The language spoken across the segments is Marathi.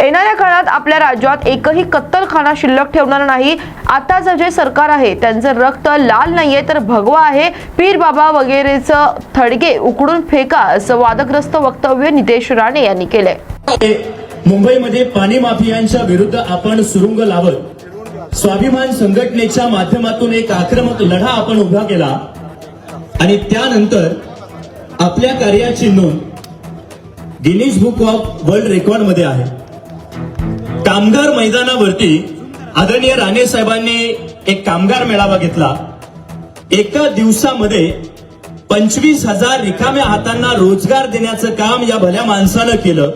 येणाऱ्या काळात आपल्या राज्यात एकही कत्तलखाना शिल्लक ठेवणार नाही. आताचं जे सरकार आहे त्यांचं रक्त लाल नाहीये तर भगवा आहे. पीर बाबा वगैरेचं थडगे उकडून फेका असं वादग्रस्त वक्तव्य नितेश राणे यांनी केलंय. मुंबईमध्ये पाणी माफियांच्या विरुद्ध आपण सुरुंग लावत स्वाभिमान संघटनेच्या माध्यमातून एक आक्रमक लढा आपण उभा केला. आणि त्यानंतर आपल्या कार्याची नोंद गिनीज बुक ऑफ वर्ल्ड रेकॉर्डमध्ये आहे. कामगार मैदानावरती आदरणीय राणे साहेबांनी एक कामगार मेळावा घेतला. एका दिवसामध्ये पंचवीस हजार रिकाम्या हातांना रोजगार देण्याचं काम या भल्या माणसानं केलं.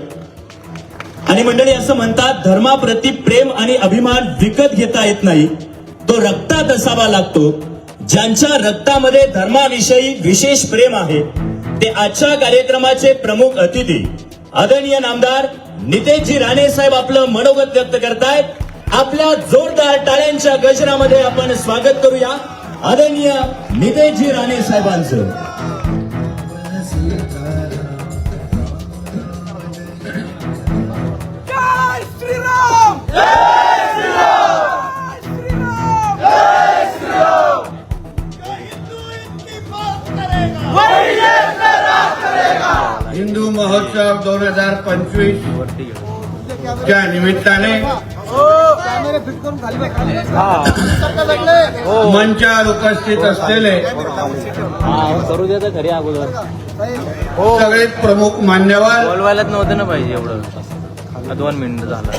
आणि मंडळी असं म्हणतात धर्माप्रती प्रेम आणि अभिमान विकत घेता येत नाही. तो रक्तात असावा लागतो. ज्यांच्या रक्तामध्ये धर्माविषयी विशेष प्रेम आहे ते आजच्या कार्यक्रमाचे प्रमुख अतिथी. आदरणीय नामदार नितेशजी राणे साहेब आपलं मनोगत व्यक्त करतायत. आपल्या जोरदार टाळ्यांच्या गजरामध्ये आपण स्वागत करूया. आदरणीय नितेशजी राणे साहेबांचं. जय श्रीराम! हिंदू महोत्सव दोन हजार पंचवीस च्या निमित्ताने मंचावर उपस्थित असलेले सगळे प्रमुख मान्यवर बोलवायलाच नव्हतं ना पाहिजे एवढं. दोन मिनिट झालं.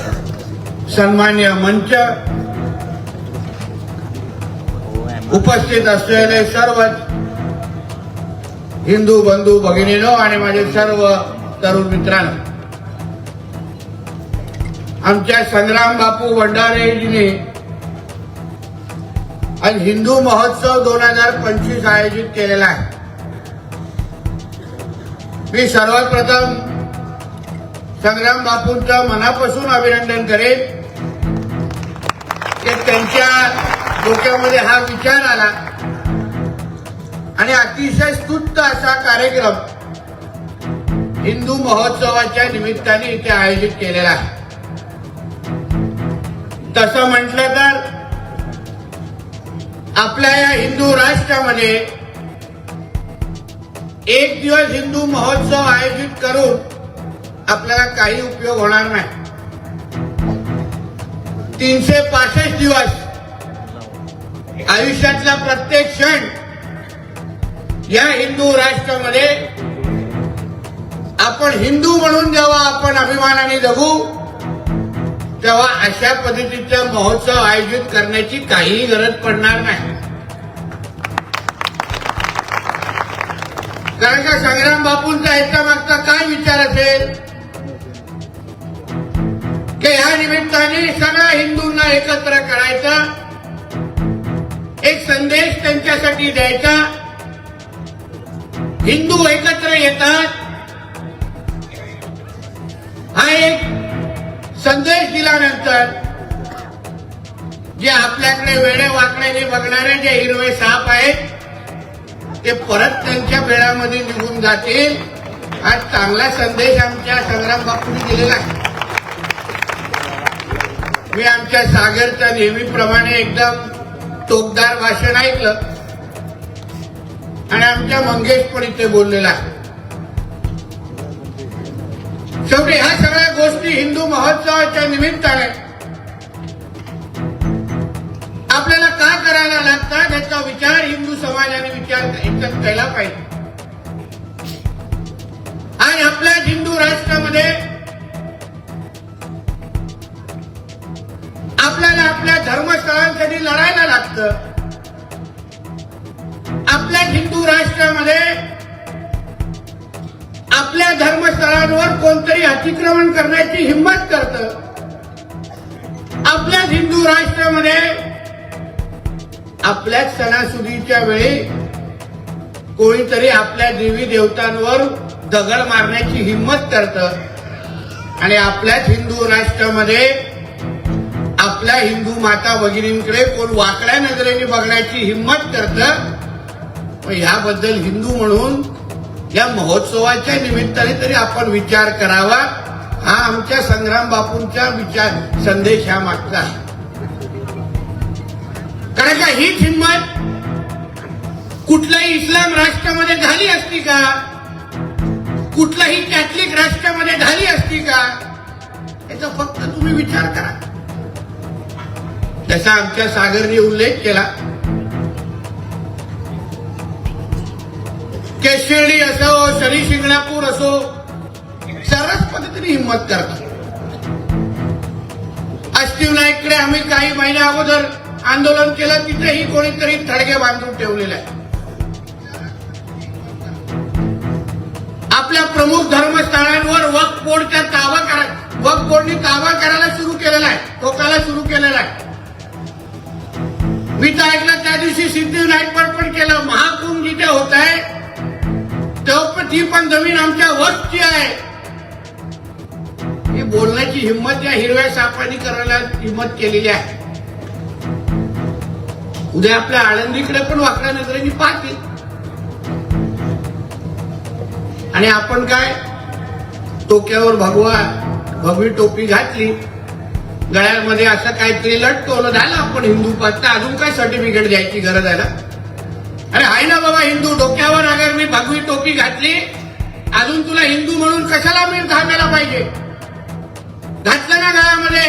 सन्मान्य मंच उपस्थित असलेले सर्व हिंदू बंधू भगिनीनो आणि माझे सर्व तरुण मित्रांनो. आमच्या संग्राम बापू भंडारेजीने आज हिंदू महोत्सव दोन हजार पंचवीस आयोजित केलेला आहे. मी सर्वात प्रथम संग्राम बापूंचं मनापासून अभिनंदन करेन. की त्यांच्या डोक्यामध्ये हा विचार आला आणि अतिशय स्तुत्त असा कार्यक्रम हिंदू महोत्सवाच्या निमित्ताने इथे आयोजित केलेला आहे. तसं म्हटलं तर आपल्या या हिंदू राष्ट्रामध्ये एक दिवस हिंदू महोत्सव आयोजित करून आपल्याला काही उपयोग होणार नाही. तीनशे पासष्ट दिवस आयुष्यातला प्रत्येक क्षण या हिंदू राष्ट्रामध्ये आपण हिंदू म्हणून जेव्हा आपण अभिमानाने जगू तेव्हा अशा पद्धतीचा महोत्सव आयोजित करण्याची काहीही गरज पडणार नाही. कारण का संग्राम बापूंचा ह्याच्या मागचा काय विचार असेल? की ह्या निमित्ताने सगळ्या हिंदूंना एकत्र करायचा एक संदेश त्यांच्यासाठी द्यायचा हिंदू एकत्र येतात. हा एक संदेश दिल्यानंतर जे आपल्याकडे वेळे वाकड्याने बघणारे जे हिरवे साप आहेत ते परत त्यांच्या वेळामध्ये निघून जातील. हा चांगला संदेश आमच्या संग्राम बापूंनी दिलेला आहे. मी आमच्या सागरच्या नेहमीप्रमाणे एकदम टोकदार भाषण ऐकलं. आणि आमच्या मंगेश पण इथे बोललेला आहे. शेवटी ह्या सगळ्या गोष्टी हिंदू महोत्सवाच्या निमित्ताने आपल्याला का करायला लागतात याचा विचार हिंदू समाजाने विचार एकच केला पाहिजे. आणि आपल्या हिंदू राष्ट्रामध्ये आपल्याला आपल्या धर्मस्थळांसाठी लढायला लागतं. आपल्या हिंदू राष्ट्रामध्ये आपल्या धर्मस्थळांवर कोणतरी अतिक्रमण करण्याची हिंमत करत. आपल्या हिंदू राष्ट्रामध्ये आपल्या सणासुदीच्या वेळी कोणीतरी आपल्या देवी देवतांवर दगड मारण्याची हिंमत करत. आणि आपल्याच हिंदू राष्ट्रामध्ये आपल्या हिंदू माता भगिनींकडे कोण वाकड्या नजरेने बघण्याची हिंमत करतं. ह्याबद्दल हिंदू म्हणून या महोत्सवाच्या निमित्ताने तरी आपण विचार करावा. हा आमच्या संग्राम बापूंचा विचार संदेश ह्या मागचा. आहे. कारण का हीच हिंमत कुठल्याही इस्लाम राष्ट्रामध्ये झाली असती का? कुठल्याही कॅथलिक राष्ट्रामध्ये झाली असती का? याचा फक्त तुम्ही विचार करा. त्याचा आमच्या सागरने उल्लेख केला. केशिर्डी असो शनी शिंगणापूर असो सर्वच पद्धतीने हिंमत करतात. नाईककडे आम्ही काही महिन्या अगोदर आंदोलन केलं तिथेही कोणीतरी थडगे बांधून ठेवलेले आहे आपल्या प्रमुख धर्मस्थळांवर वक्फ बोर्डचा ताबा करा वक्फ बोर्डनी ताबा करायला सुरू केलेला आहे ठोकायला सुरू केलेला आहे. मी तर ऐकलं त्या दिवशी सिद्धिविनायकवर पण केलं महाकुंभ जिथे होत आहे ती पण जमीन आमच्या वस्ती आहे. ही बोलण्याची हिंमत या हिरव्या सापांनी करायला हिंमत केलेली आहे. उद्या आपल्या आळंदीकडे पण वाकड्या नजरेने पाहतील. आणि आपण काय? टोक्यावर भगवा भगवी टोपी घातली. गळ्यामध्ये असं काहीतरी लटकवलं. झालं आपण हिंदू पत्ता अजून काय सर्टिफिकेट द्यायची गरज आहे ना? अरे आहे ना बाबा हिंदू घातली अजून तुला हिंदू म्हणून कशाला मी घालायला पाहिजे? घातलं ना घरामध्ये?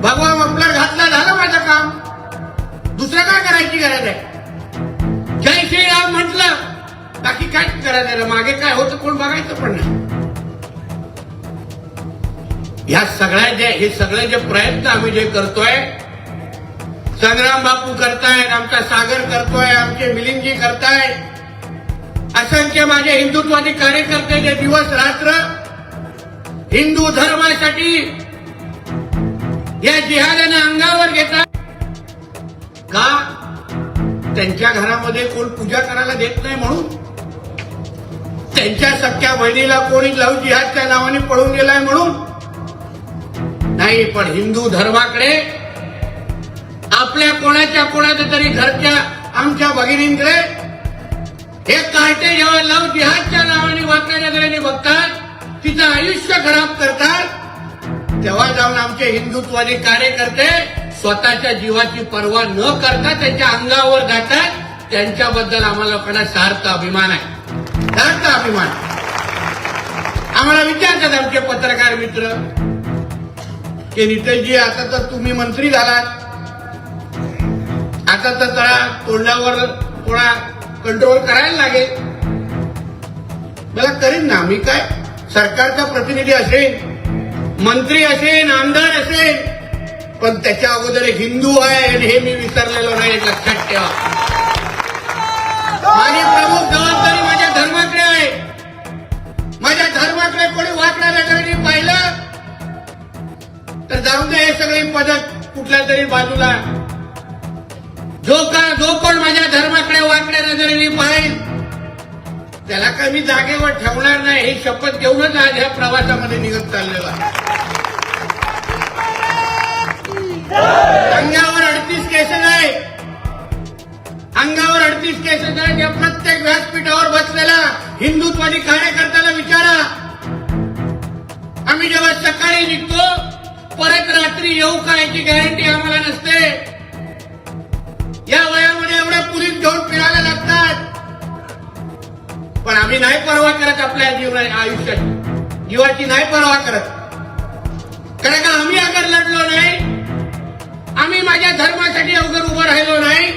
भगवा मफलर घातला झालं माझं काम. दुसरं काय करायची गरज आहे? जय श्रीराम म्हटलं बाकी काय करायचं मागे काय होतं कोण बघायचं पण नाही. या सगळ्या जे हे सगळे जे प्रयत्न आम्ही जे करतोय संग्राम बापू करतायत आमचा सागर करतोय आमचे मिलिंदजी करतायत असंख्य माझे हिंदुत्वादी कार्यकर्ते जे दिवस रात्र हिंदू धर्मासाठी या जिहादानं अंगावर घेतात का त्यांच्या घरामध्ये कोण पूजा करायला देत नाही म्हणून? त्यांच्या सख्या बहिणीला कोणी लव जिहादच्या नावाने पळून गेलाय म्हणून? नाही पण हिंदू धर्माकडे आपल्या कोणाच्या कोणाच्या तरी घरच्या आमच्या भगिनींकडे हे कार्टे जेव्हा लव जिहादच्या नावाने वाकड्या बघतात तिचं आयुष्य खराब करतात तेव्हा जाऊन आमचे हिंदुत्वादी कार्यकर्ते स्वतःच्या जीवाची पर्वा न करता त्यांच्या अंगावर जातात त्यांच्याबद्दल आम्हाला लोकांना सार्थ अभिमान आहे. सार्थ अभिमान. आम्हाला विचारतात आमचे पत्रकार मित्र की नितेशजी आता तर तुम्ही मंत्री झालात. आता तर तळा तोंडावर थोडा कंट्रोल करायला लागेल. मला करीन ना मी काय? सरकारचा प्रतिनिधी असेल मंत्री असेल आमदार असेल पण त्याच्या अगोदर एक हिंदू आहे आणि हे मी विसरलेलो नाही लक्षात ठेवा. माझी प्रमुख जबाबदारी माझ्या धर्माकडे आहे. माझ्या धर्माकडे कोणी वाकड्या नजरेने पाहिलं तर जाऊ दे हे सगळी पदक कुठल्या तरी बाजूला. जो का जो कोण माझ्या धर्माकडे वाकड्या नजरेने पाहिल त्याला काही मी जागेवर ठेवणार नाही ही शपथ घेऊनच आज ह्या प्रवासामध्ये निघत चाललेलो आहे. अंगावर अडतीस केसेस आहे अंगावर अडतीस केसेस आहे त्या प्रत्येक व्यासपीठावर बसलेला हिंदुत्वादी कार्यकर्त्याला विचारा. आम्ही जेव्हा सकाळी निघतो परत रात्री येऊ का याची गॅरंटी आम्हाला नसते. या वयामध्ये एवढ्या पुरीत घेऊन फिरायला लागतात. पण आम्ही नाही पर्वा करत आपल्या जीवना आयुष्याची जीवाची नाही पर्वा करत. कारण का आम्ही अगर लढलो नाही आम्ही माझ्या धर्मासाठी अवघड उभं राहिलो नाही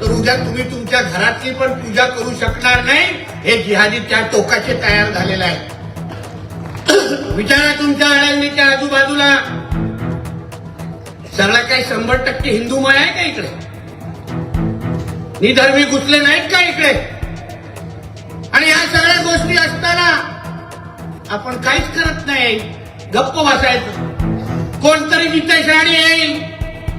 तर उद्या तुम्ही तुमच्या घरातली पण पूजा करू शकणार नाही हे जिहादी त्या टोकाचे तयार झालेलं आहे विचारा तुमच्या आळंदीच्या आजूबाजूला. सगळं काही शंभर टक्के हिंदूमय आहे का इकडे? निधर्मी घुसले नाहीत का इकडे? आणि या सगळ्या गोष्टी असताना आपण काहीच करत नाही. गप्प बसायचं. कोणतरी नितेश राणे येईल.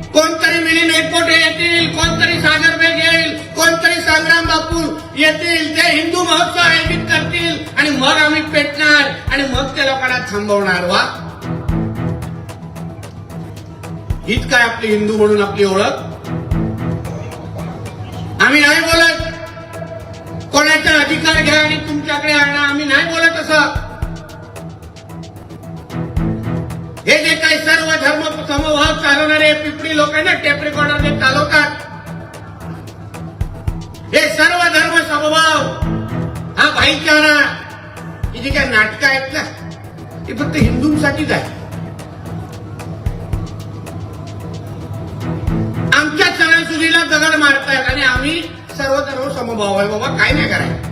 कोणतरी मिलिंद एकपोटे येतील. कोणतरी सागर बेग येईल. कोणतरी संग्राम बापू येतील. ते हिंदू महोत्सव आयोजित करतील. आणि मग आम्ही पेटणार. आणि मग त्या लोकांना थांबवणार. वा. हीच काय आपली हिंदू म्हणून आपली ओळख? आम्ही नाही बोलत. कोणाचा अधिकार घ्या आणि तुमच्याकडे आणा. आम्ही नाही बोलत असं. हे जे काही सर्व धर्म समभाव चालवणारे पिपळी लोकांना टेप रेकॉर्डर चालवतात? हे सर्व धर्म समभाव हा भाईचारा ही जी काय नाटकं आहेत ना ते फक्त हिंदूंसाठीच आहे मुलीला दगड मारतायत आणि आम्ही सर्व धर्म समभाव आहे. बाबा काय नाही करायचं.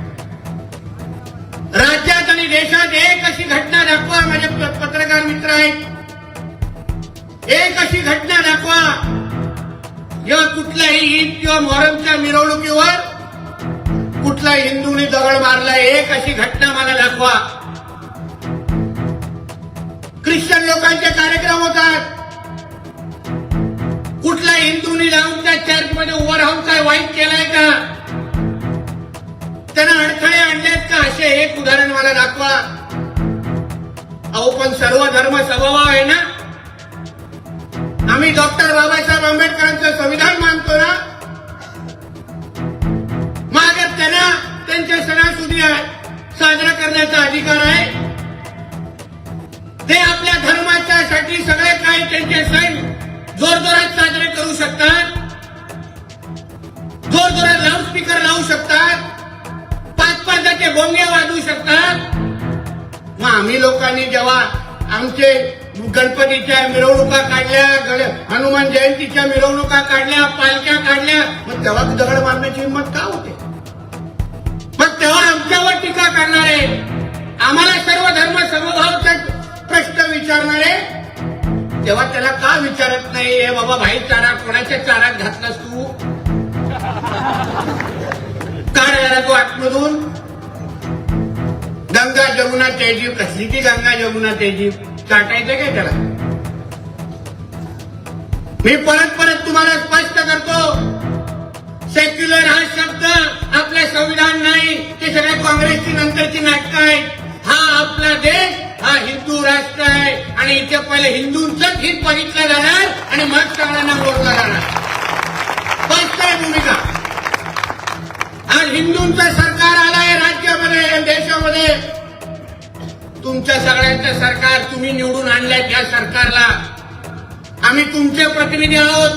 राज्यात आणि देशात एक अशी घटना दाखवा माझे पत्रकार मित्र आहेत. एक अशी घटना दाखवा. जेव्हा कुठल्याही ईद किंवा मोहरमच्या मिरवणुकीवर कुठलाही हिंदूने दगड मारला एक अशी घटना मला दाखवा. ख्रिश्चन लोकांचे कार्यक्रम होतात. कुठला हिंदूनी जाऊन त्या चर्चमध्ये उभं राहून काय वाईट केलाय का? त्यांना अडथळे आणलेत का? असे एक उदाहरण मला दाखवा. अहो पण सर्व धर्म स्वभाव आहे ना? आम्ही डॉक्टर बाबासाहेब आंबेडकरांचं संविधान मानतो ना? मग त्यांना त्यांच्या सणासुदी साजरा करण्याचा अधिकार आहे. ते आपल्या धर्माच्यासाठी सगळे काही त्यांचे सण जोरजोरात साजरे करू शकतात. जोरजोरात लाऊडस्पीकर लावू शकतात. पाच पाच टक्के बोंगे वाजवू शकतात. मग आम्ही लोकांनी जेव्हा आमचे गणपतीच्या मिरवणुका काढल्या गण- हनुमान जयंतीच्या मिरवणुका काढल्या पालख्या काढल्या मग तेव्हा दगड मारण्याची हिंमत का होते? मग तेव्हा आमच्यावर टीका करणारे आम्हाला सर्व धर्म समभावचा प्रश्न विचारणारे तेव्हा त्याला का विचारत नाही? हे बाबा भाई चारा कोणाच्या चारात घातलास तू? काय जरा तू आतमधून? गंगा जमुना तेजीव कसली ती गंगा जमुना तेजीव चाटायचं काय त्याला? मी परत परत तुम्हाला स्पष्ट करतो. सेक्युलर हा शब्द आपलं संविधान नाही. ते सगळ्या काँग्रेसची नंतरची नाटकं आहेत. हा आपला देश हा हिंदू राष्ट्र आहे आणि इथे पहिले हिंदूंचंच हित बघितलं जाणार आणि मग सगळ्यांना बोललं जाणार. बस काय भूमिका. आज हिंदूंचं सरकार आलंय राज्यामध्ये देशामध्ये. तुमच्या सगळ्यांचं सरकार तुम्ही निवडून आणलंय त्या सरकारला. आम्ही तुमचे प्रतिनिधी आहोत.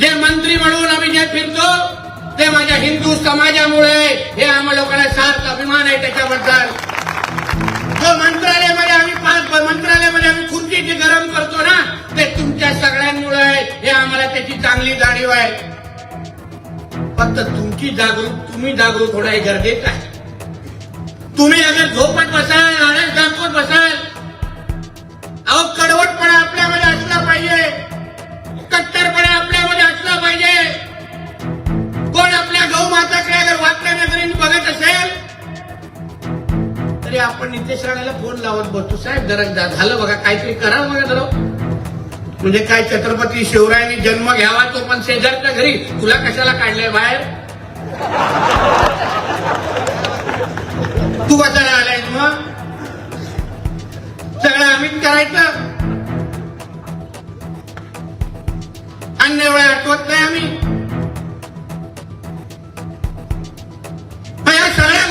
जे मंत्री म्हणून आम्ही जे फिरतो ते माझ्या हिंदू समाजामुळे. हे आम्हा लोकांना सार्थ अभिमान आहे त्याच्याबद्दल. जो मंत्रालयामध्ये आम्ही पाच मंत्रालयामध्ये आम्ही खुर्ची जे गरम करतो ना ते तुमच्या सगळ्यांमुळे आहे. हे आम्हाला त्याची चांगली जाणीव आहे. फक्त तुमची जागरूक तुम्ही जागरूक होणं हे गरजेचं आहे. तुम्ही अगर झोपत बसाल आळस दाखवत बसाल अहो कडवटपणा आपल्यामध्ये असला पाहिजे. कट्टरपणा आपल्यामध्ये असला पाहिजे. कोण आपल्या गौ माताकडे अगर वाटल्या बघत असेल तरी आपण नितेश राणाला फोन लावत बसतो. साहेब जरा झालं बघा काहीतरी करा बघा जरा. म्हणजे काय छत्रपती शिवरायांनी जन्म घ्यावा तो पण शेजारच्या घरी. तुला कशाला काढलंय बाहेर? तू कशाला आलायस मग? सगळं आम्हीच करायचं. अन्य वेळा आठवत नाही आम्ही. सगळ्या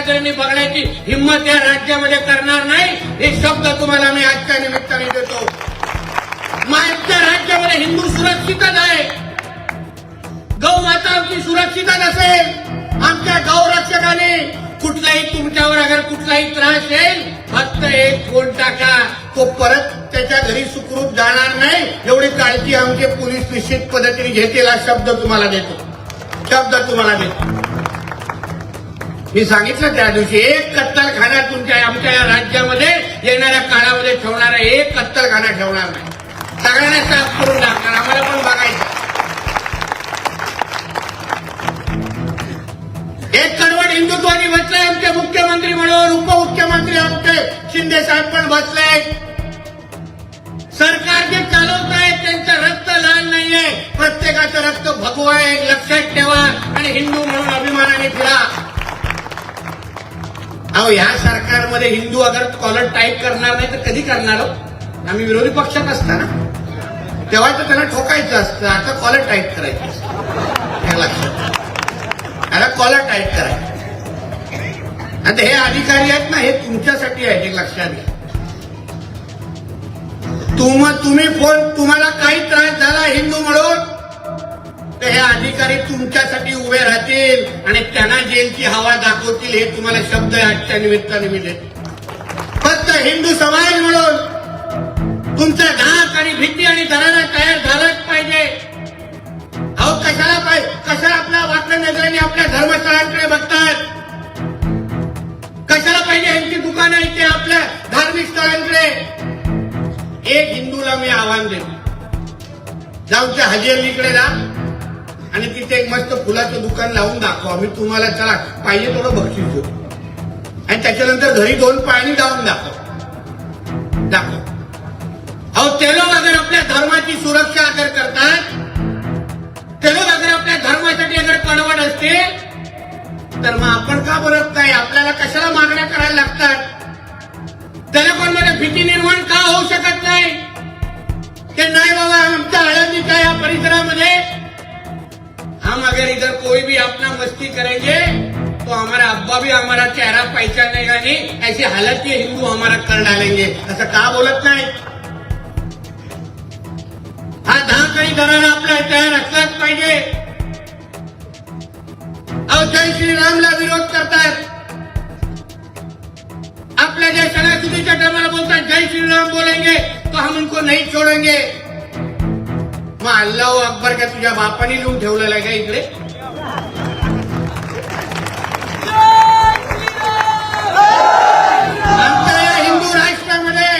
पण बघण्याची हिंमत या राज्यामध्ये करणार नाही हे शब्द तुम्हाला मी आजच्या निमित्ताने देतो. मागच्या राज्यामध्ये हिंदू सुरक्षितच आहे. गौ माता आमची सुरक्षितच असेल. आमच्या गौरक्षकाने कुठलाही तुमच्यावर अगर कुठलाही त्रास येईल फक्त एक फोन टाका. तो परत त्याच्या घरी सुखरूप जाणार नाही. एवढी काळजी आमचे पोलीस निश्चित पद्धतीने घेतील हा शब्द तुम्हाला देतो. शब्द तुम्हाला देतो. मी सांगितलं त्या दिवशी एक कत्तलखाना तुमच्या आमच्या या राज्यामध्ये येणाऱ्या काळामध्ये ठेवणारा एक कत्तलखाना ठेवणार नाही. सगळ्यांना साफ करून टाकणार आम्हाला पण बघायचं एक कडवट हिंदुत्वानी बसले आमचे मुख्यमंत्री म्हणून उपमुख्यमंत्री आमचे शिंदे साहेब पण बसले सरकार जे चालवत आहे त्यांचं रक्त लहान नाहीये. प्रत्येकाचं रक्त भगवा आहे लक्षात ठेवा. आणि हिंदू म्हणून अभिमानाने फिरा. अहो ह्या सरकारमध्ये हिंदू अगर कॉलर टाईप करणार नाही तर कधी करणार हो? आम्ही विरोधी पक्षात असताना. तेव्हा तर त्याला ठोकायचं असतं. आता कॉलर टाईप करायचं असतं. लक्षात याला कॉलर टाईप करायचं. आता हे अधिकारी आहेत ना हे तुमच्यासाठी आहे हे लक्षात घ्या. तुम तुम्ही फोन तुम्हाला काही त्रास झाला हिंदू म्हणून? तर हे अधिकारी तुमच्यासाठी उभे राहतील आणि त्यांना जेलची हवा दाखवतील हे तुम्हाला शब्द आजच्या निमित्ताने मिळेल फक्त हिंदू समाज म्हणून तुमचा धाक आणि भीती आणि दरारा तयार झालाच पाहिजे. अहो कशाला पाहिजे कशाला आपल्या वाटल्या नजरेने आपल्या धर्मस्थळांकडे बघतात? कशाला पाहिजे यांची दुकानं इथे आपल्या धार्मिक स्थळांकडे? एक हिंदूला मी आव्हान देतो. जाऊन त्या हजी अलीकडे जा. आणि तिथे एक मस्त फुलाचं दुकान लावून दाखवा. मी तुम्हाला चला पाहिजे थोडं बक्षीस देतो आणि त्याच्यानंतर घरी दोन पाणी जाऊन दाखव. दाखव. अहो ते लोक अगर आपल्या धर्माची सुरक्षा अगर करतात ते लोक अगर आपल्या धर्मासाठी अगर कडवड असते तर मग आपण का बोलत नाही? आपल्याला कशाला मागण्या करायला लागतात? त्याला कोणमध्ये भीती निर्माण का होऊ शकत नाही? ते नाही बाबा आमच्या हळदी भी अपना मस्ती करेंगे तो हमारा अब्बा भी हमारा चेहरा पहचानेगा नहीं। ऐसी हालत ये हिंदू हमारा कर डालेंगे। असं का बोलत नाही। हा धाम आणि दरारा आपला तयार असलाच पाहिजे अहो जय श्रीरामला विरोध करतात आपल्या ज्या सणासुदीच्या टायमाला बोलतात जय श्रीराम बोलेंगे तो हम उनको नाही छोड़ेंगे। मग अल्लाह अकबर का तुझ्या बापाने लिहून ठेवलेला आहे का इकडे। आमच्या या हिंदू राष्ट्रामध्ये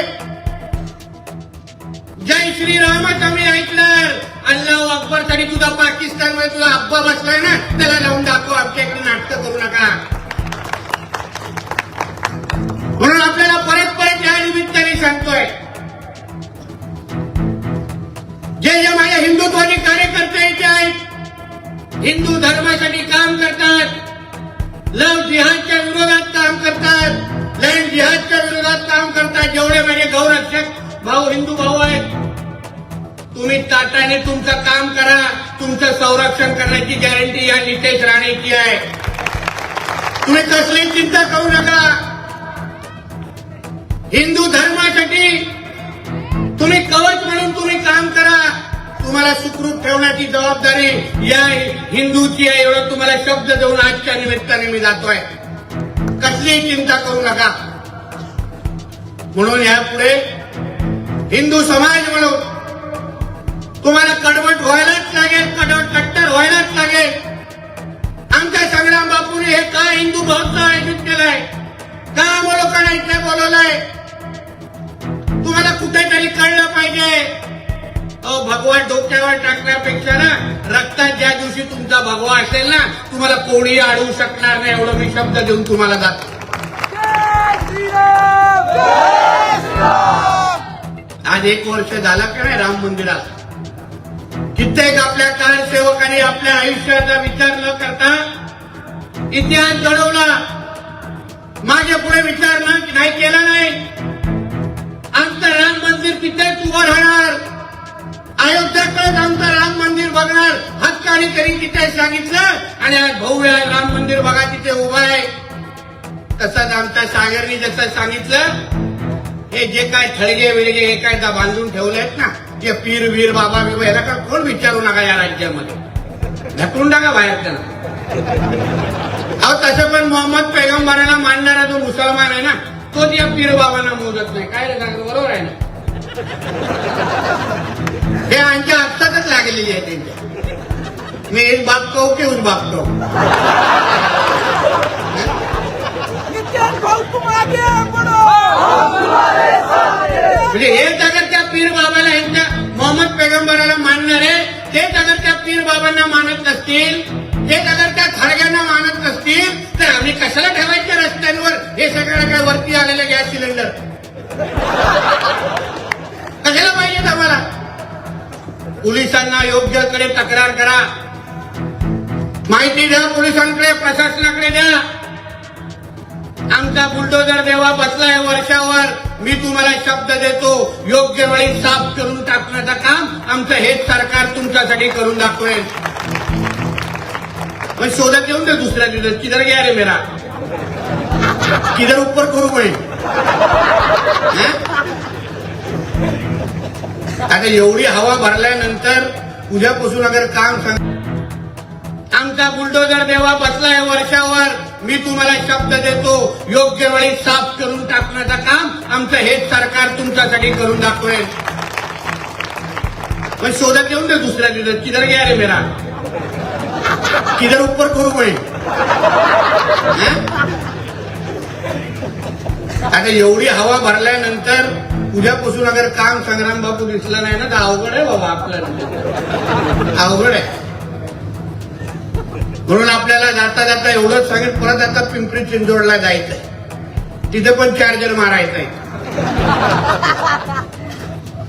जय श्रीरामच आम्ही ऐकलं अल्लाह अकबर तरी तुझा पाकिस्तानमध्ये तुझा अब्बा बसलाय ना त्याला लावून दाखव आमच्याकडे नाटक करू नका. म्हणून आपल्याला परत परत या निमित्ताने सांगतोय. जे जे माझ्या हिंदुत्वादी कार्यकर्ते इथे आहेत हिंदू धर्मासाठी काम करतात. लव जिहादच्या करतात लैंड जिहादच्या विरोधात काम करतात जेवढे माझे गौरक्षक भाऊ हिंदू भाऊ आहेत. तुम्ही ताटाने तुमचं काम करा तुमचं संरक्षण करण्याची गॅरंटी या नितेश राणेची आहे. तुम्ही कसली चिंता करू नका. हिंदू धर्मासाठी तुम्ही कवच म्हणून तुम्ही काम करा. तुम्हाला सुखरूप ठेवण्याची जबाबदारी या हिंदूची आहे एवढं तुम्हाला शब्द देऊन आजच्या निमित्ताने मी जातोय. कसलीही चिंता करू नका. म्हणून यापुढे हिंदू समाज म्हणून तुम्हाला कडवट व्हायलाच लागेल कडवट कट्टर व्हायलाच लागेल. आमच्या संग्राम बापूने हे का हिंदू महोत्सव आयोजित केलाय? का आम्हा लोकांना इथे बोलवलंय? तुम्हाला कुठेतरी कळलं पाहिजे. अहो भगवा डोक्यावर टाकण्यापेक्षा ना रक्तात ज्या दिवशी तुमचा भगवा असेल ना तुम्हाला कोणी अडवू शकणार नाही एवढं मी शब्द देऊन तुम्हाला जातो. आज एक वर्ष झालं का नाही राम मंदिरात? कित्येक आपल्या कारसेवकांनी आपल्या आयुष्याचा विचार न करता इतिहास घडवला. मागे पुढे विचार नाही केला नाही. आमचं राम मंदिर तिथेच उभं राहणार. अयोध्याकडेच आमचं राम मंदिर बघणार. हक्काने तरी तिथे सांगितलं आणि आज भाऊ आहे राम मंदिर बघा तिथे उभं आहे. तसंच आमच्या सागरनी जसं सांगितलं हे जे काय थळगे विळगे हे काय बांधून ठेवलेत ना हे पीर वीर बाबा बिबा याला का कोण विचारू नका या राज्यामध्ये? ढकलून टाका बाहेर त्यांना. अहो तसं पण मोहम्मद पैगंबराला मानणारा जो मुसलमान आहे ना तो या पीर बाबांना मोजत नाही. काय रे बरोबर आहे ना? हे आमच्या हातातच लागलेली आहे त्यांच्या. मी एक बाप कहू की उस बाप कहू म्हणजे हेच अगर त्या पीर बाबाला यांच्या मोहम्मद पैगंबराला मानणारे तेच अगर त्या पीर बाबांना मानत नसतील तेच अगर त्या खडग्यांना मानत नसतील तर आम्ही कशाला ठेवायच्या रस्त्यांवर? हे सगळं काय वरती आलेलं गॅस सिलेंडर? कशाला पाहिजेत आम्हाला? पोलिसांना योग्यकडे तक्रार करा. माहिती द्या पोलिसांकडे प्रशासनाकडे द्या. आमचा बुलडोजर देवा बसलाय वर्षावर. मी तुम्हाला शब्द देतो योग्य वेळी साफ करून टाकण्याचं काम आमचं हेच सरकार तुमच्यासाठी करून दाखवेल. पण शोधत येऊन दे दुसऱ्या दिवस किधर गया रे मेरा? किधर उपर करू मैं आता एवढी हवा भरल्यानंतर उद्यापासून अगर काम सांग आमचा बुलडोजर देवा बसलाय वर्षावर. मी तुम्हाला शब्द देतो योग्य वेळी साफ करून टाकण्याचं काम आमचं हेच सरकार तुमच्यासाठी करून दाखवेल. पण शोधत येऊन दे दुसऱ्या दिवस किधर गया रे मेरा? किधर ऊपर करू मैं आता एवढी हवा भरल्यानंतर उद्यापासून अगर काम संग्राम बापू दिसला नाही ना तर अवघड आहे बाबा आपल्याला अवघड आहे. म्हणून आपल्याला जाता जाता एवढंच सांगेल परत आता पिंपरी चिंचवडला जायचंय. तिथे पण चार्जर मारायचंय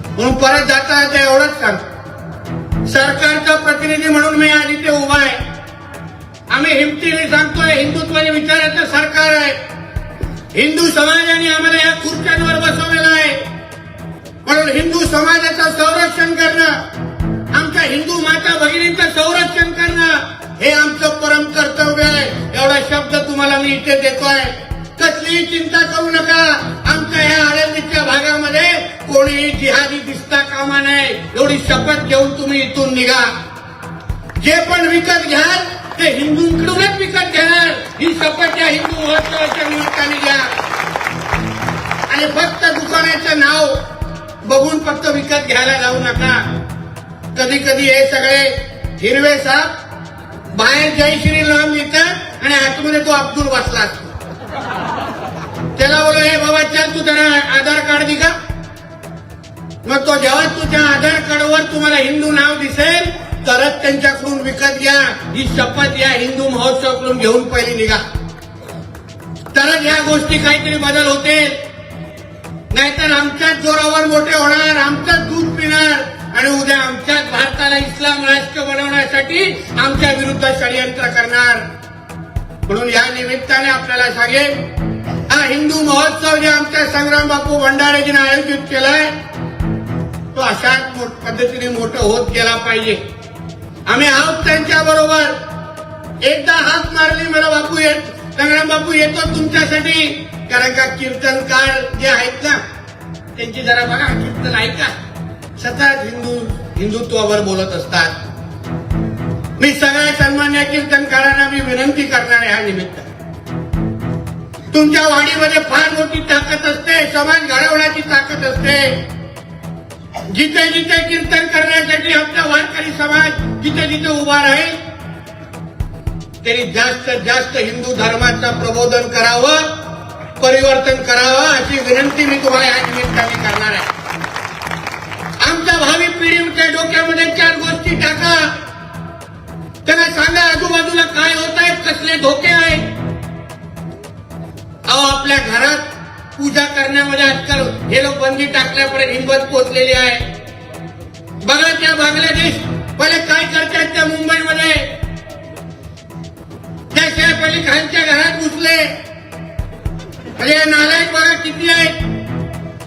म्हणून परत जाता जाता एवढंच सांग. सरकारचा प्रतिनिधी म्हणून मी आज इथे उभा आहे. आम्ही हिमतीने सांगतोय हिंदुत्वाने विचाराचं सरकार आहे. हिंदू समाजाने आम्हाला या खुर्च्यांवर बसवलेलं आहे. म्हणून हिंदू समाजाचं संरक्षण करणं आमच्या हिंदू माता भगिनींचं संरक्षण करणं हे आमचं परम कर्तव्य आहे. एवढा शब्द तुम्हाला मी इथे देतोय. कसलीही चिंता करू नका. आमच्या या आळंदीच्या भागामध्ये कोणीही जिहादी दिसता कामा नये. एवढी शपथ घेऊन तुम्ही इथून निघा. जे पण विकत घ्याल ते हिंदूंकडूनच विकत घ्याल ही शपथ या हिंदू महोत्सवाच्या निमित्ताने घ्या. आणि फक्त दुकानाचं नाव बघून फक्त विकत घ्यायला जाऊ नका. कधी कधी हे सगळे हिरवे साप बाहेर जय श्री राम लिहितात आणि आतमध्ये तो अब्दुल बसला असतो. त्याला बोलो हे बाबा चल तू त्याला आधार कार्ड दिका मग तो जेव्हा तुझ्या आधार कार्डवर तुम्हाला हिंदू नाव दिसेल तरच त्यांच्याकडून विकत घ्या. ही शपथ या हिंदू महोत्सवाकडून घेऊन पहिली निघा. तरच या गोष्टी काहीतरी बदल होतील. नाहीतर आमच्याच जोरावर मोठे होणार आमचंच दूध पिणार आणि उद्या आमच्याच भारताला इस्लाम राष्ट्र बनवण्यासाठी आमच्या विरुद्ध षडयंत्र करणार. म्हणून या निमित्ताने आपल्याला सांगेन हा हिंदू महोत्सव जे आमच्या संग्राम बापू भंडारेजीने आयोजित केलाय तो अशाच पद्धतीने मोठं होत गेला पाहिजे. आम्ही आहोत त्यांच्या बरोबर. एकदा हात मारली मला बापू येत संग्राम बापू येतो तुमच्यासाठी. कारण का कीर्तनकार जे आहेत ना त्यांची जरा बघा कीर्तन ऐका. सतत हिंदू हिंदुत्वावर बोलत असतात. मी सगळ्या सन्मान्य कीर्तनकारांना मी विनंती करणार आहे निमित्त. तुमच्या वाडीमध्ये फार मोठी ताकद असते समाज घडवण्याची ताकद असते. जिथे जिथे कीर्तन करण्यासाठी आमचा वारकरी समाज जिथे जिथे उभा राहील तरी जास्तीत जास्त हिंदू धर्माचं प्रबोधन करावं. परिवर्तन करावं अशी विनंती मी तुम्हाला या निमित्ताने करणार आहे. आमच्या भावी पिढीच्या डोक्यामध्ये चार गोष्टी टाका. त्यांना सांगा आजूबाजूला काय होत आहेत कसले धोके आहेत अहो आपल्या घरात पूजा करण्यामध्ये आजकाल हे लोक बंदी टाकल्यामुळे हिंमत पोचलेली आहे. बघा त्या बांगलादेश पहिले काय करतात त्या मुंबईमध्ये? त्या शेफ अली खानच्या घरात घुसले. म्हणजे नालायक बघा किती आहेत?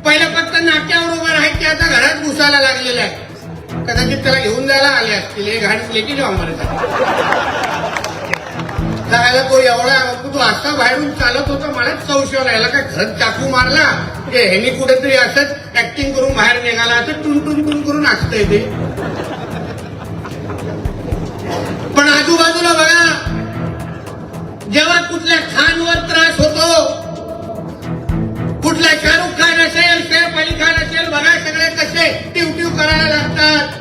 पहिलं फक्त नाक्यावर उभं राहायचे आता घरात घुसायला लागलेले आहे कदाचित त्याला घेऊन जायला आले असतील हे घाट लेकी जायला तो एवढा तू असा बाहेरून चालत होता मलाच संशय राहिला. का काय घरात चाकू मारला? की ह्यानी कुठेतरी असंच ऍक्टिंग करून बाहेर निघाला असं टुन टुन टुन करून असतंय ते. पण आजूबाजूला बघा जेव्हा कुठल्या खानवर त्रास होतो कुठला शाहरुख खान असेल सैफ अली खान असेल बघा सगळे कसे टिव करायला लागतात.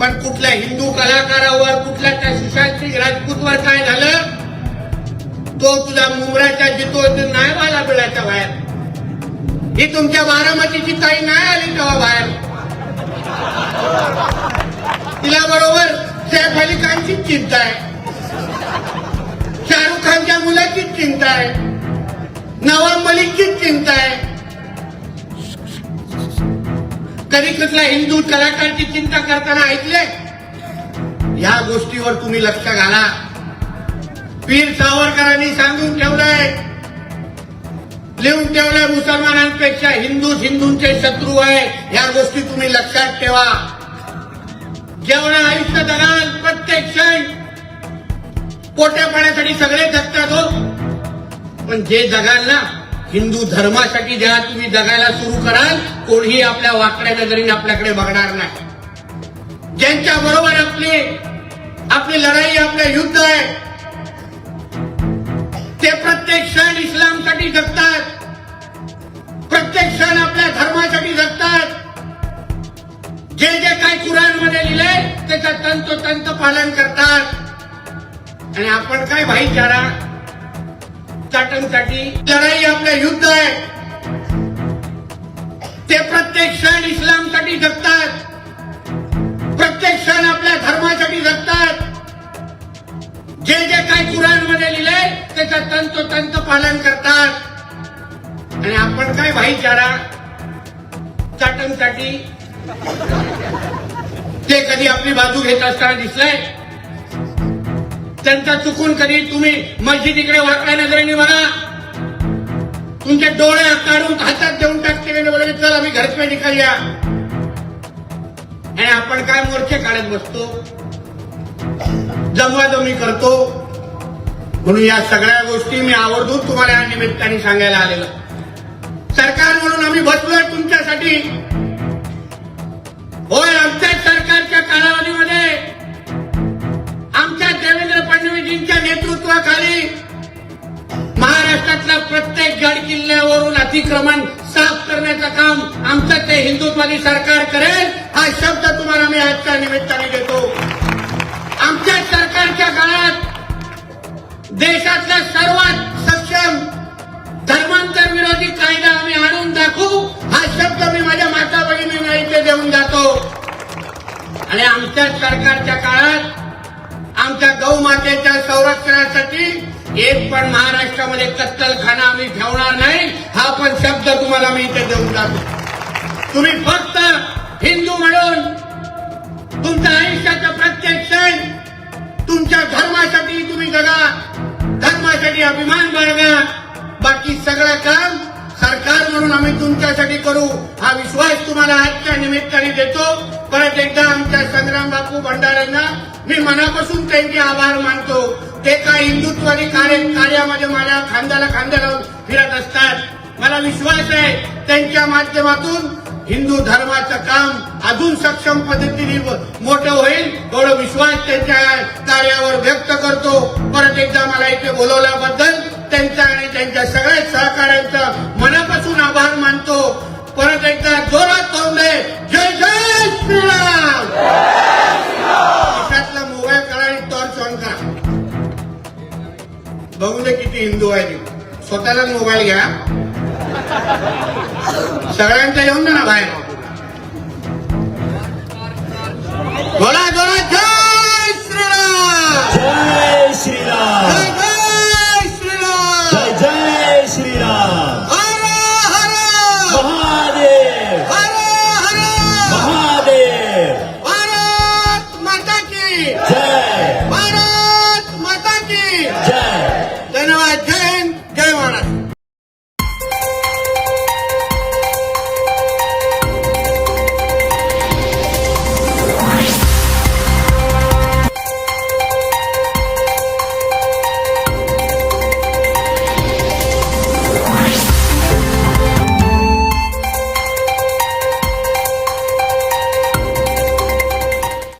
पण कुठल्या हिंदू कलाकारावर कुठल्या त्या सुशांत सिंग राजपूतवर काय झालं? तो तुझा मुंबराच्या जितो नाही आला बिळाच्या बाहेर. ही तुमच्या बारामतीची ताई नाही आली तेव्हा बाहेर. तिला बरोबर सैफ अली खानचीच चिंता आहे. शाहरुख खानच्या मुलाचीच चिंता आहे. नवाब मलिकचीच चिंता आहे? कधी कुठला हिंदू कलाकारची चिंता करताना ऐकले? या गोष्टीवर तुम्ही लक्ष घाला. वीर सावरकरांनी सांगून ठेवलंय लिहून ठेवलंय मुसलमानांपेक्षा हिंदूच हिंदूंचे शत्रू आहे. ह्या गोष्टी तुम्ही लक्षात ठेवा. जेवढं आयुष्य जगाल प्रत्येक क्षण पोट्या पाण्यासाठी सगळे जगतात हो. पण जे जगाल ना हिंदू धर्मासाठी जेव्हा तुम्ही जगायला सुरू कराल कोणीही आपल्या वाकड्या नजरेने आपल्याकडे बघणार नाही. ज्यांच्या बरोबर आपली आपली लढाई आपलं युद्ध आहे ते प्रत्येक क्षण इस्लामसाठी जगतात. प्रत्येक क्षण आपल्या धर्मासाठी जगतात. जे जे काय कुराणमध्ये लिहिलंय त्याचं तंतोतंत पालन करतात. आणि आपण काय भाईचारा? चाटणसाठी लढाई आपलं युद्ध आहे. ते प्रत्येक क्षण इस्लामसाठी जगतात. प्रत्येक क्षण आपल्या धर्मासाठी जगतात. जे जे काय कुराणमध्ये लिहिलंय त्याचं तंतोतंत पालन करतात. आणि आपण काय भाईचारा? चाटणसाठी. ते कधी आपली बाजू घेत असताना दिसलंय? त्यांचा चुकून कधी तुम्ही मस्जिदीकडे वाकड्या नजरेने म्हणा तुमचे डोळे काढून हातात देऊन टाकते बोलले चल आम्ही घर पे निघाल्या आणि आपण काय मोर्चे काढत बसतो? जमवाजमी करतो. म्हणून या सगळ्या गोष्टी मी आवर्जून तुम्हाला या निमित्ताने सांगायला आलेलो. सरकार म्हणून आम्ही बसलोय तुमच्यासाठी. होय आमच्या सरकारच्या कालावधीमध्ये आमच्या फडणवीसजींच्या नेतृत्वाखाली महाराष्ट्रातल्या प्रत्येक गड किल्ल्यावरून अतिक्रमण साफ करण्याचं काम आमचं ते हिंदुत्वादी सरकार करेल हा शब्द तुम्हाला मी आजच्या निमित्ताने देतो. आमच्या सरकारच्या काळात देशातला सर्वात सक्षम धर्मांतर विरोधी कायदा आम्ही आणून दाखवू हा शब्द मी माझ्या माता बहिणींना इथे देऊन जातो. आणि आमच्या सरकारच्या काळात आमच्या गौमातेच्या संरक्षणासाठी एक पण महाराष्ट्रामध्ये कत्तलखाना आम्ही ठेवणार नाही. हा पण शब्द तुम्हाला मी इथे देऊन जातो तुम्ही फक्त हिंदू म्हणून तुमच्या आयुष्याचा प्रत्येक क्षण तुमच्या धर्मासाठी तुम्ही जगा धर्मासाठी अभिमान बाळगा. बाकी सगळं काम सरकार म्हणून आम्ही तुमच्यासाठी करू. हा विश्वास तुम्हाला आजच्या निमित्ताने देतो. परत एकदा आमच्या संग्राम बापू भंडाऱ्यांना मी मनापासून त्यांचे आभार मानतो. ते काय हिंदुत्वादी कार्य कार्यामध्ये माझ्या खांद्याला खांद्याला फिरत असतात? मला विश्वास आहे त्यांच्या माध्यमातून हिंदू धर्माचं काम अजून सक्षम पद्धतीने मोठं होईल एवढं विश्वास त्यांच्या कार्यावर व्यक्त करतो. परत एकदा मला इथे बोलवल्याबद्दल त्यांचा आणि त्यांच्या सगळ्या सहकाऱ्यांचा मनापासून आभार मानतो. परत एकदा जोरात तोंडे जय जय श्रीराम! किती हिंदू आहे ते. स्वतःला मोबाईल घ्या. सगळ्यांचा येऊन जा ना बाहेर. बोला जोरात जय श्रीराम. जय श्रीराम.